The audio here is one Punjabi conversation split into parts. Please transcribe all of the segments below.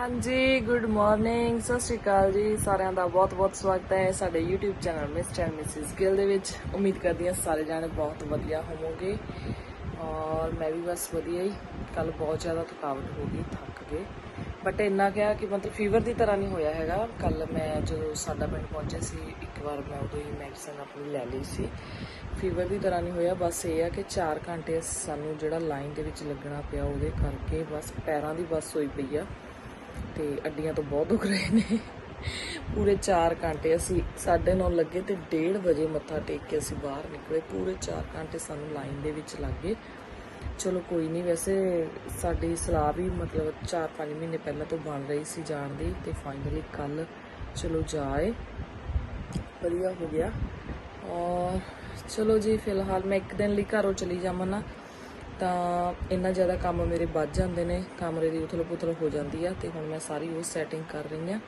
ਹਾਂਜੀ ਗੁੱਡ ਮਾਰਨਿੰਗ ਸਤਿ ਸ਼੍ਰੀ ਅਕਾਲ ਜੀ, ਸਾਰਿਆਂ ਦਾ ਬਹੁਤ-ਬਹੁਤ ਸਵਾਗਤ ਹੈ ਸਾਡੇ YouTube channel mister and Mrs Gill ਦੇ ਵਿੱਚ। ਉਮੀਦ ਕਰਦੀ ਹਾਂ ਸਾਰੇ ਜਾਣੇ ਬਹੁਤ ਵਧੀਆ ਹੋਵੋਗੇ ਔਰ ਮੈਂ ਵੀ ਬਸ ਵਧੀਆ ਹੀ। ਕੱਲ ਬਹੁਤ ਜ਼ਿਆਦਾ ਥਕਾਵਟ ਹੋ ਗਈ, ਥੱਕ ਗਏ। ਬਟ ਇੰਨਾ ਕਿਹਾ ਕਿ ਮਤਲਬ ਫੀਵਰ ਦੀ ਤਰ੍ਹਾਂ ਨਹੀਂ ਹੋਇਆ ਹੈਗਾ। ਕੱਲ ਮੈਂ ਜਦੋਂ ਸਾਡਾ ਪਿੰਡ ਪਹੁੰਚਿਆ ਸੀ, ਇੱਕ ਵਾਰ ਮੈਂ ਉਦੋਂ ਹੀ ਮੈਡੀਸਨ ਆਪਣੀ ਲੈ ਲਈ ਸੀ। ਫੀਵਰ ਦੀ ਤਰ੍ਹਾਂ ਨਹੀਂ ਹੋਇਆ, ਬਸ ਇਹ ਆ ਕਿ 4 ਘੰਟੇ ਸਾਨੂੰ ਜਿਹੜਾ ਲਾਈਨ ਦੇ ਵਿੱਚ ਲੱਗਣਾ ਪਿਆ ਉਹਦੇ ਕਰਕੇ ਬਸ ਪੈਰਾਂ ਦੀ ਬਸ ਹੋਈ ਪਈ ਆ। ਤੇ ਅੱਡੀਆਂ ਤੋਂ ਬਹੁਤ ਦੁਖ ਰਹੇ ਨੇ। ਪੂਰੇ 4 ਘੰਟੇ ਅਸੀਂ 9:30 ਲੱਗੇ ਤੇ 1:30 ਵਜੇ ਮੱਥਾ ਟੇਕ ਕੇ ਅਸੀਂ ਬਾਹਰ ਨਿਕਲੇ। ਪੂਰੇ 4 ਘੰਟੇ ਸਾਨੂੰ ਲਾਈਨ ਦੇ ਵਿੱਚ ਲੱਗੇ ਚਲੋ ਕੋਈ ਨਹੀਂ, ਵੈਸੇ ਸਾਡੀ ਸਲਾਹ ਵੀ ਮਤਲਬ 4-5 ਮਹੀਨੇ ਪਹਿਲਾਂ ਤੋਂ ਬਣ ਰਹੀ ਸੀ ਜਾਣ ਦੀ ਤੇ ਫਾਈਨਲੀ ਕੱਲ ਚਲੋ ਜਾਏ। ਵਧੀਆ ਹੋ ਗਿਆ। ਔਰ ਚਲੋ ਜੀ, ਫਿਲਹਾਲ ਮੈਂ ਇੱਕ ਦਿਨ ਲਈ ਘਰੋਂ ਚਲੀ ਜਾਵਾਂ ਨਾ। ਤਾਂ ਇੰਨਾ ਜ਼ਿਆਦਾ ਕੰਮ ਮੇਰੇ ਵੱਧ ਜਾਂਦੇ ਨੇ, ਕਮਰੇ ਦੀ ਉਥਲ ਪੁਥਲ ਹੋ ਜਾਂਦੀ ਆ ਤੇ ਹੁਣ ਮੈਂ ਸਾਰੀ ਉਹ ਸੈਟਿੰਗ ਕਰ ਰਹੀ ਆ।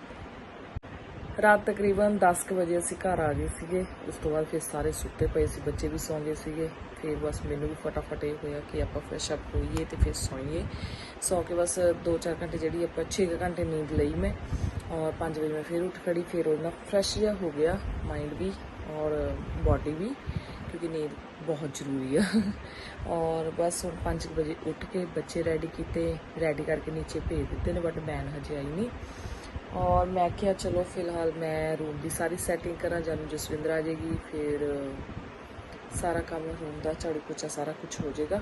ਰਾਤ ਤਕਰੀਬਨ 10 ਕੁ ਵਜੇ ਅਸੀਂ ਘਰ ਆ ਗਏ ਸੀਗੇ। ਉਸ ਤੋਂ ਬਾਅਦ ਫਿਰ ਸਾਰੇ ਸੁੱਤੇ ਪਏ ਸੀ, ਬੱਚੇ ਵੀ ਸੌਂ ਗਏ ਸੀਗੇ। ਫਿਰ ਬਸ ਮੈਨੂੰ ਵੀ ਫਟਾਫਟ ਇਹ ਹੋਇਆ ਕਿ ਆਪਾਂ ਫਰੈਸ਼ ਅਪ ਹੋਈਏ ਤੇ ਫਿਰ ਸੌਈਏ। ਸੌ ਕੇ ਬਸ 2-4 ਘੰਟੇ ਜਿਹੜੀ ਆਪਾਂ 6 ਘੰਟੇ ਨੀਂਦ ਲਈ ਮੈਂ ਔਰ 5 ਵਜੇ ਮੈਂ ਫਿਰ ਉੱਠ ਖੜੀ। ਫਿਰ ਉਹਨਾਂ ਫਰੈਸ਼ ਜਿਹਾ ਹੋ ਗਿਆ ਮਾਈਂਡ ਵੀ ਔਰ ਬਾਡੀ ਵੀ। ਕਿਉਂਕਿ ਨੀਂਦ ਬਹੁਤ ਜ਼ਰੂਰੀ ਆ। ਔਰ ਬਸ ਹੁਣ 5 ਵਜੇ ਉੱਠ ਕੇ ਬੱਚੇ ਰੈਡੀ ਕੀਤੇ ਰੈਡੀ ਕਰਕੇ ਨੀਚੇ ਭੇਜ ਦਿੱਤੇ ਨੇ ਬਟ ਮੈਨ ਹਜੇ ਆਈ ਨਹੀਂ ਔਰ ਮੈਂ ਕਿਹਾ, ਚਲੋ, ਫਿਲਹਾਲ ਮੈਂ ਰੂਮ ਦੀ ਸਾਰੀ ਸੈਟਿੰਗ ਕਰਾਂ, ਜਾਨੂੰ ਜਸਵਿੰਦਰ ਆ ਜਾਏਗੀ, ਫਿਰ ਸਾਰਾ ਕੰਮ ਰੂਮ ਦਾ, ਝਾੜੂ ਪੋਚਾ ਸਾਰਾ ਕੁਝ ਹੋ ਜਾਏਗਾ।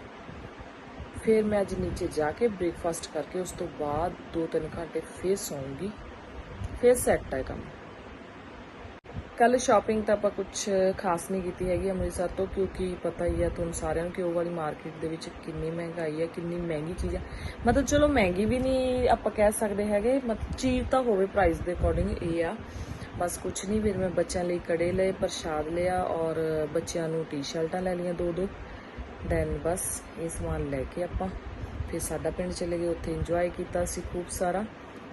ਫਿਰ ਮੈਂ ਅੱਜ ਨੀਚੇ ਜਾ ਕੇ ਬ੍ਰੇਕਫਾਸਟ ਕਰਕੇ ਉਸ ਤੋਂ ਬਾਅਦ 2-3 ਘੰਟੇ ਫਿਰ ਸੌਂਗੀ। ਫਿਰ ਸੈੱਟ ਹੈ ਕੰਮ। ਕੱਲ ਸ਼ਾਪਿੰਗ ਤਾਂ ਆਪਾਂ ਕੁਝ ਖਾਸ ਨਹੀਂ ਕੀਤੀ ਹੈਗੀ ਅੰਮ੍ਰਿਤਸਰ ਤੋਂ, ਕਿਉਂਕਿ ਪਤਾ ਹੀ ਆ ਤੁਹਾਨੂੰ ਸਾਰਿਆਂ ਨੂੰ ਕਿ ਉਹ ਵਾਲੀ ਮਾਰਕੀਟ ਦੇ ਵਿੱਚ ਕਿੰਨੀ ਮਹਿੰਗਾਈ ਹੈ, ਕਿੰਨੀ ਮਹਿੰਗੀ ਚੀਜ਼ ਆ ਮਤਲਬ ਚਲੋ ਮਹਿੰਗੀ ਵੀ ਨਹੀਂ ਆਪਾਂ ਕਹਿ ਸਕਦੇ ਹੈਗੇ, ਮਤਲਬ ਚੀਜ਼ ਤਾਂ ਹੋਵੇ ਪ੍ਰਾਈਸ ਦੇ ਅਕੋਰਡਿੰਗ ਇਹ ਆ। ਬਸ ਕੁਝ ਨਹੀਂ, ਫਿਰ ਮੈਂ ਬੱਚਿਆਂ ਲਈ ਕੜੇ ਲਏ, ਪ੍ਰਸ਼ਾਦ ਲਿਆ ਔਰ ਬੱਚਿਆਂ ਨੂੰ ਟੀ-ਸ਼ਰਟਾਂ ਲੈ ਲਈਆਂ ਦੋ ਦੋ ਦੈਨ ਬਸ ਇਹ ਸਮਾਨ ਲੈ ਕੇ ਆਪਾਂ ਫਿਰ ਸਾਡਾ ਪਿੰਡ ਚਲੇ ਗਏ, ਉੱਥੇ ਇੰਜੋਏ ਕੀਤਾ ਸੀ ਖੂਬ ਸਾਰਾ।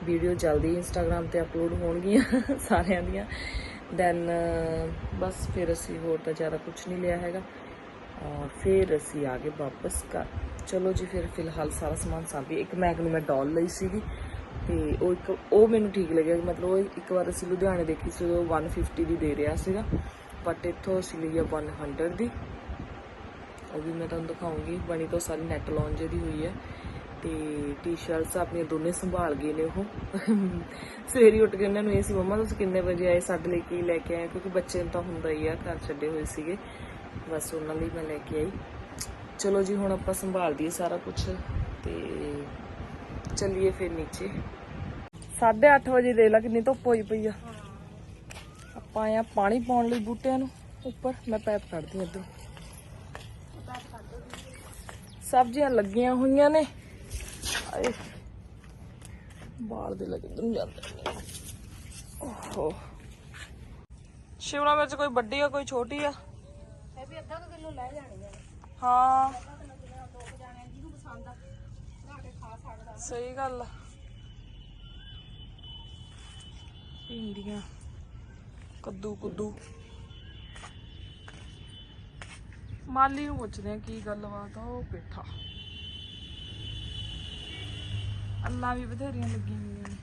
ਵੀਡੀਓ ਜਲਦੀ ਇੰਸਟਾਗ੍ਰam ਤੇ ਅਪਲੋਡ ਹੋਣਗੀਆਂ ਸਾਰਿਆਂ ਦੀਆਂ। ਦੈਨ uh, ਬਸ ਫਿਰ ਅਸੀਂ ਹੋਰ ਤਾਂ ਜ਼ਿਆਦਾ ਕੁਝ ਨਹੀਂ ਲਿਆ ਹੈਗਾ। ਔਰ ਫਿਰ ਅਸੀਂ ਆ ਗਏ ਵਾਪਸ ਘਰ। ਚਲੋ ਜੀ, ਫਿਰ ਫਿਲਹਾਲ ਸਾਰਾ ਸਮਾਨ ਸਾਂਭੀ। ਇੱਕ ਮੈਗ ਨੂੰ ਮੈਂ ਡਾਲ ਲਈ ਸੀਗੀ। ਤੇ ਉਹ ਇੱਕ, ਉਹ ਮੈਨੂੰ ਠੀਕ ਲੱਗਿਆ ਮਤਲਬ ਉਹ ਇੱਕ ਵਾਰ ਅਸੀਂ ਲੁਧਿਆਣੇ ਦੇਖੀ ਸੀ, ਉਹ 150 ਦੀ ਦੇ ਰਿਹਾ ਸੀਗਾ। ਬਟ ਇੱਥੋਂ ਅਸੀਂ ਲਈ ਆ 100 ਦੀ। ਉਹ ਵੀ ਮੈਂ ਤੁਹਾਨੂੰ ਦਿਖਾਉਂਗੀ। ਬਣੀ ਤਾਂ ਸਾਰੀ ਨੈਟ ਲੌਂਜ ਦੀ ਹੋਈ ਹੈ। ਤੇ ਟੀ-ਸ਼ਰਟਸ ਆਪਣੀਆਂ ਦੋਨੇ ਸੰਭਾਲ ਗਏ ਨੇ ਉਹ। ਸਵੇਰੇ ਉੱਠ ਕੇ ਉਹਨਾਂ ਨੂੰ ਇਹ ਸੀ, ਮੰਮਾ, ਤੁਸੀਂ ਕਿੰਨੇ ਵਜੇ ਆਏ? ਸਾਡੇ ਲਈ ਕੀ ਲੈ ਕੇ ਆਏ? ਕਿਉਂਕਿ ਬੱਚੇ ਨੂੰ ਤਾਂ ਹੁੰਦਾ ਹੀ ਆ, ਘਰ ਛੱਡੇ ਹੋਏ ਸੀਗੇ। ਬਸ ਉਹਨਾਂ ਲਈ ਮੈਂ ਲੈ ਕੇ ਆਈ। ਚਲੋ ਜੀ, ਹੁਣ ਆਪਾਂ ਸੰਭਾਲ ਦਈਏ ਸਾਰਾ ਕੁਝ ਤੇ ਚੱਲੀਏ ਫਿਰ ਨੀਚੇ। 8:30 ਵਜੇ ਦੇ ਲਾ ਕਿੰਨੀ ਧੁੱਪ ਹੋਈ ਪਈ ਆ। ਆਪਾਂ ਆਇਆ ਪਾਣੀ ਪਾਉਣ ਲਈ ਬੂਟਿਆਂ ਨੂੰ। ਉੱਪਰ ਮੈਂ ਪੈਪ ਕੱਢਦੀ ਇੱਧਰ। ਸਬਜ਼ੀਆਂ ਲੱਗੀਆਂ ਹੋਈਆਂ ਨੇ। ਆਏ ਬਾਲ ਦੇ ਲੱਗੇ ਦੁਨ ਜਾਂਦੇ ਨੇ ਓਹੋ ਸ਼ਿਮਲਾ ਮਿਰਚ ਕੋਈ ਵੱਡੀ ਆ ਕੋਈ ਛੋਟੀ ਆ ਇਹ ਵੀ ਅੱਧਾ ਕੁ ਕਿਲੋ ਲੈ ਜਾਣੀ ਹੈ ਹਾਂ ਦੋ ਕੁ ਜਾਣਿਆਂ ਜਿਹਨੂੰ ਪਸੰਦ ਆ ਬਣਾ ਕੇ ਖਾ ਸਕਦਾ ਸਹੀ ਗੱਲ ਆ ਭਿੰਡੀਆਂ ਕੱਦੂ ਕੁੱਦੂ ਮਾਲੀ ਨੂੰ ਪੁੱਛਦੇ ਆ ਕੀ ਗੱਲਬਾਤ ਆ ਉਹ ਪੇਠਾ ਅੱਲਾ ਵੀ ਬਥੇਰੀਆਂ ਲੱਗੀਆਂ ਹੋਈਆਂ ਨੇ।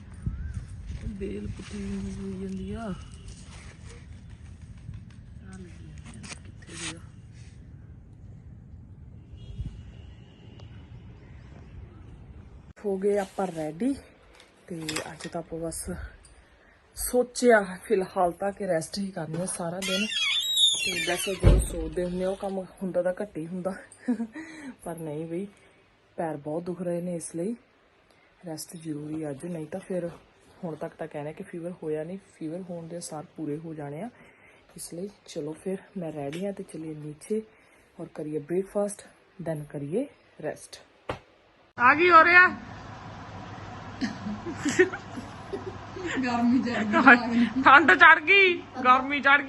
ਬੇਲ ਪੁੱਠੀ ਹੋਈ ਜਾਂਦੀ ਆ। ਆ ਲੱਗੀ ਆ ਕਿੱਥੇ ਗਿਆ? ਹੋ ਗਏ ਆਪਾਂ ਰੈਡੀ ਤੇ ਅੱਜ ਤਾਂ ਆਪਾਂ ਬਸ ਸੋਚਿਆ ਫਿਲਹਾਲ ਤਾਂ ਕਿ ਰੈਸਟ ਹੀ ਕਰਨੀ ਹੈ ਸਾਰਾ ਦਿਨ। ਤੇ ਵੈਸੇ ਜਦੋਂ ਸੋਚਦੇ ਹੁੰਦੇ ਆ, ਉਹ ਕੰਮ ਹੁੰਦਾ ਤਾਂ ਘੱਟ ਹੀ ਹੁੰਦਾ। ਪਰ ਨਹੀਂ ਬਈ ਪੈਰ ਬਹੁਤ ਦੁਖ ਰਹੇ ਨੇ ਇਸ ਲਈ। ਰੈਸਟ ਜ਼ਰੂਰੀ ਅੱਜ ਨਹੀਂ ਤਾਂ ਫਿਰ ਹੁਣ ਤੱਕ ਤਾਂ ਕਹਿੰਦੇ ਕਿ ਫੀਵਰ ਹੋਇਆ ਨਹੀਂ ਫੀਵਰ ਹੋਣ ਦੇ ਸਾਰ ਪੂਰੇ ਹੋ ਜਾਣੇ ਆ। ਇਸ ਲਈ ਚਲੋ ਫਿਰ ਮੈਂ ਰੈਡੀ ਹਾਂ ਤੇ ਚਲਿਏ ਨੀਚੇ ਔਰ ਕਰੀਏ ਬ੍ਰੇਕਫਾਸਟ ਦੈਨ ਕਰੀਏ ਰੈਸਟ ਆ ਗਈ ਹੋ ਰਿਹਾ? ਗਰਮੀ ਚੜ ਠੰਡ ਚੜ ਗਈ ਗਰਮੀ ਚੜ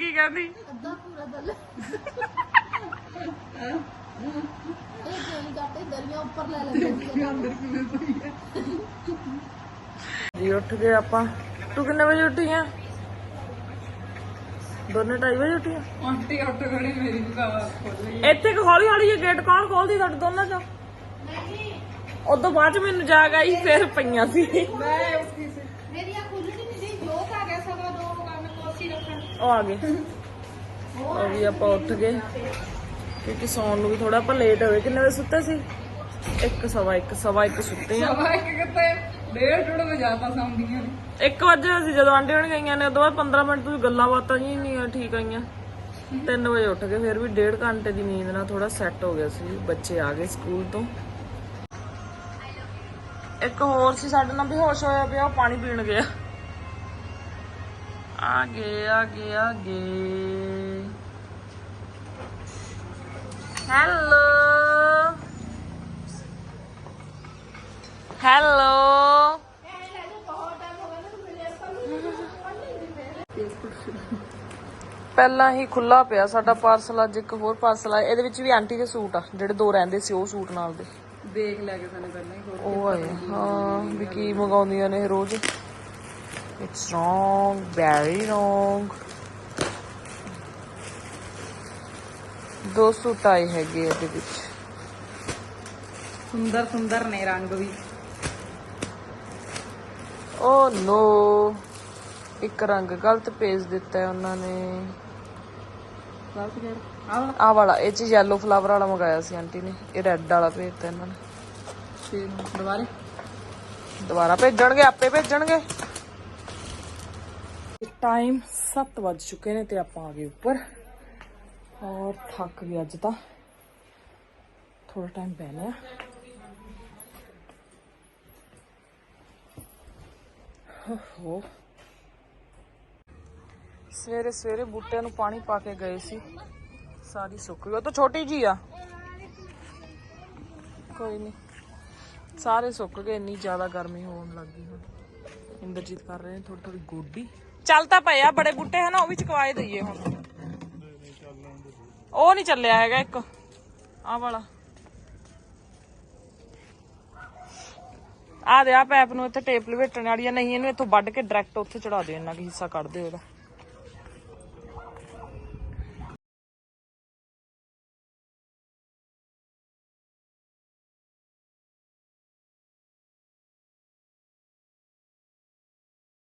ਗਈ ਕਹਿੰਦੀ ਅੱਧਾ ਪੂਰਾ ਦਲ ਇਹ ਜਿਹੜੀ ਗੱਟੇ ਦਰੀਆਂ ਉੱਪਰ ਲੈ ਲੈਂਦੀ ਹੈ ਅੰਦਰ ਕਿਵੇਂ ਪਈ ਹੈ? ਜੀ ਉੱਠ ਗਏ ਆਪਾਂ। ਤੂੰ ਕਿੰਨੇ ਵਜੇ ਉੱਠੀ ਆ? ਦੋਨੇ 2:30 ਵਜੇ ਉੱਠੀ ਆ? ਆਂਟੀ ਉੱਠ ਖੜੀ ਮੇਰੀ ਵੀ ਬਾਵਾ ਖੋਲ ਲਈ ਇੱਥੇ ਕਿ ਹੌਲੀ ਹੌਲੀ ਇਹ ਗੇਟ ਕੌਣ ਖੋਲਦੀ ਤੁਹਾਡੇ ਦੋਨਾਂ ਚੋਂ? ਉਦੋਂ ਬਾਅਦ ਚ ਮੈਨੂੰ ਜਾਗ ਆਈ ਫਿਰ ਪਈਆਂ ਸੀ। ਮੇਰੀ ਆ ਖੁੱਲਣੀ ਨਹੀਂ ਦੀ ਜੋਤ ਆ ਗਿਆ ਸਵਾ ਦੋ ਕੰਮ ਕੋਸੀ ਰੱਖਣ। ਉਹ ਆ ਗਏ। ਉਹ ਵੀ ਆਪਾਂ ਉੱਠ ਗਏ। ਕਿਉਂਕਿ ਸੌਣ ਨੂੰ ਵੀ ਥੋੜਾ ਆਪਾਂ ਲੇਟ ਹੋਏ। ਕਿੰਨੇ ਵਜੇ ਸੁੱਤੇ ਸੀ? ਇੱਕ ਸਵਾ ਇੱਕ ਸਵਾ ਇੱਕ ਸੁੱਤੇ ਆ। ਸਵਾ ਇੱਕ ਕਿਤੇ ਡੇਢ ਡੇਢ ਵਜੇ ਜਾਤਾ ਸੌਂਦੀਆਂ ਨੇ ਇੱਕ ਵਜੇ ਅਸੀਂ ਜਦੋਂ ਆਂਟੀ ਹੋਣ ਗਈਆਂ ਨੇ ਉਦੋਂ ਬਾਅਦ 15 ਮਿੰਟ ਤੁਸੀਂ ਗੱਲਾਂ ਬਾਤਾਂ ਜੀ ਨਹੀਂ ਠੀਕ ਆਈਆਂ 3 ਵਜੇ ਉੱਠ ਗਏ ਫਿਰ ਵੀ ਡੇਢ ਘੰਟੇ ਦੀ ਨੀਂਦ ਨਾਲ ਥੋੜਾ ਸੈੱਟ ਹੋ ਗਿਆ ਸੀ ਬੱਚੇ ਆ ਗਏ ਸਕੂਲ ਤੋਂ। ਇੱਕ ਹੋਰ ਸੀ ਸਾਡੇ ਨਾਲ ਬੇਹੋਸ਼ ਹੋਇਆ ਪਿਆ ਉਹ ਪਾਣੀ ਪੀਣ ਗਿਆ। ਆ ਗਏ ਆ ਗਏ ਆ ਗਏ। ਹੈਲੋ ਹੈਲੋ ਪਹਿਲਾਂ ਹੀ ਖੁੱਲਾ ਪਿਆ ਸਾਡਾ ਪਾਰਸਲ ਅੱਜ ਇੱਕ ਹੋਰ ਪਾਰਸਲ ਆਇਆ। ਇਹਦੇ ਵਿੱਚ ਵੀ ਆਂਟੀ ਦੇ ਸੂਟ ਆ ਜਿਹੜੇ ਦੋ ਰਹਿੰਦੇ ਸੀ ਉਹ ਸੂਟ ਨਾਲ ਦੇ। ਦੇਖ ਲੈ ਕੇ ਸਾਨੂੰ ਪਹਿਲਾਂ ਹੀ ਹੋਰ ਉਹ ਆਏ ਹਾਂ ਵੀ ਕੀ ਮੰਗਾਉਂਦੀਆਂ ਨੇ ਇਹ ਰੋਜ਼। ਇਟਸ ਰੋਂਗ ਵੈਰੀ ਰੋਂਗ ਦੋ ਸੂਟ ਆਏ ਹੈਗੇ ਇਹਦੇ ਵਿੱਚ। ਸੁੰਦਰ ਸੁੰਦਰ ਨੇ ਰੰਗ ਵੀ। ਓ ਨੋ ਇੱਕ ਰੰਗ ਗਲਤ ਭੇਜ ਦਿੱਤਾ ਹੈ ਉਹਨਾਂ ਨੇ। ਗਲਤ ਆਹ ਵਾਲਾ? ਇਹ ਚ ਯੈਲੋ ਫਲਾਵਰ ਵਾਲਾ ਮੰਗਾਇਆ ਸੀ ਆਂਟੀ ਨੇ। ਇਹ ਰੈੱਡ ਵਾਲਾ ਭੇਜਤਾ ਇਹਨਾਂ ਨੇ। ਤੇ ਦੁਬਾਰੇ? ਦੁਬਾਰਾ ਭੇਜਣਗੇ ਆਪੇ ਭੇਜਣਗੇ। ਟਾਈਮ 7 ਵੱਜ ਚੁੱਕੇ ਨੇ ਤੇ ਆਪਾਂ ਆ ਗਏ ਉੱਪਰ। ਔਰ ਥੱਕ ਗਏ ਅੱਜ ਤਾਂ। ਥੋੜਾ ਟਾਈਮ ਪੈ ਲਿਆ। ਹੋ ਸਵੇਰੇ ਸਵੇਰੇ ਬੂਟਿਆਂ ਨੂੰ ਪਾਣੀ ਪਾ ਕੇ ਗਏ ਸੀ। ਸਾਰੀ ਸੁੱਕ ਗਈ। ਉਹ ਤਾਂ ਛੋਟੀ ਜੀ ਆ। ਕੋਈ ਨਹੀਂ ਸਾਰੇ ਸੁੱਕ ਗਏ। ਇੰਨੀ ਜ਼ਿਆਦਾ ਗਰਮੀ ਹੋਣ ਲੱਗ ਗਈ ਹੁਣ। ਇੰਦਰਜੀਤ ਕਰ ਰਹੇ ਨੇ ਥੋੜੀ ਥੋੜੀ ਗੋਡੀ। ਚੱਲ ਤਾਂ ਪਿਆ ਬੜੇ ਬੂਟੇ ਹਨ, ਉਹ ਵੀ ਚਕਵਾਏ ਦਈਏ ਹੁਣ। ਉਹ ਨਹੀਂ ਚੱਲਿਆ ਹੈਗਾ ਇੱਕ। ਆ ਵਾਲਾ। ਆ ਦੇ ਆ ਪੈਪ ਨੂੰ ਇੱਥੇ ਟੇਪ ਲਵੇਟਣ ਵਾਲੀ ਆ, ਨਹੀਂ ਇਹਨੂੰ ਇੱਥੋਂ ਵੱਢ ਕੇ ਡਾਇਰੈਕਟ ਉੱਥੇ ਚੜਾ ਦਿਓ ਇਹਨਾਂ ਕਿ ਹਿੱਸਾ ਕੱਢ ਦਿਓ ਇਹਦਾ।